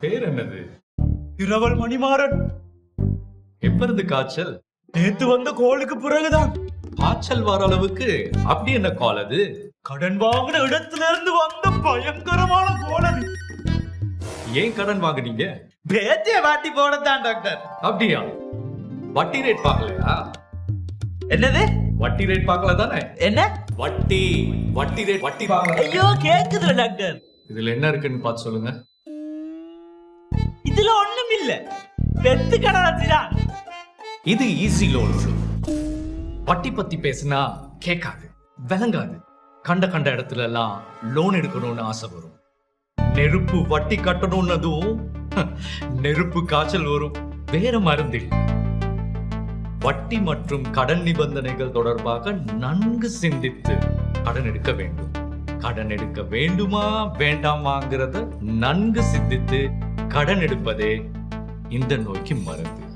பேர் என்னது? இரவல் மணிமாறன். எப்ப இருந்து காய்ச்சல்? நேத்து வந்த கோளுக்கு பிறகுதான். காய்ச்சல் வர அளவுக்கு அப்படி என்ன கால் அது? கடன் வாங்கின இடத்துல இருந்து வந்த பயங்கரமான கோல் அது. ஏன் கடன் வாங்குனீங்க? பேத்திய வாட்டி போடத்தான் டாக்டர் அப்படியா? வட்டி ரேட் பார்க்கலையா? என்னது? வட்டி ரேட் பார்க்கல தானே? என்ன? வட்டி வட்டி ரேட் வட்டி பார்க்கல. ஐயோ கேக்குதுல டாக்டர் இதுல என்ன இருக்குன்னு பார்த்து சொல்லுங்க. இது ஈஸி லோன் வட்டி பத்தி பேசினா கேட்காது விளங்காது. கண்ட கண்ட இடத்துல எல்லாம் லோன் எடுக்கணும்னு ஆசை வரும். நெருப்பு வட்டி கட்டணும்னதும் நெருப்பு காய்ச்சல் வரும். வேற மருந்தில் வட்டி மற்றும் கடன் நிபந்தனைகள் தொடர்பாக நன்கு சிந்தித்து கடன் எடுக்க வேண்டும். கடன் எடுக்க வேண்டுமா வேண்டாமாங்கிறத நன்கு சிந்தித்து கடன் எடுப்பதே இந்த நோய்க்கு மருந்து.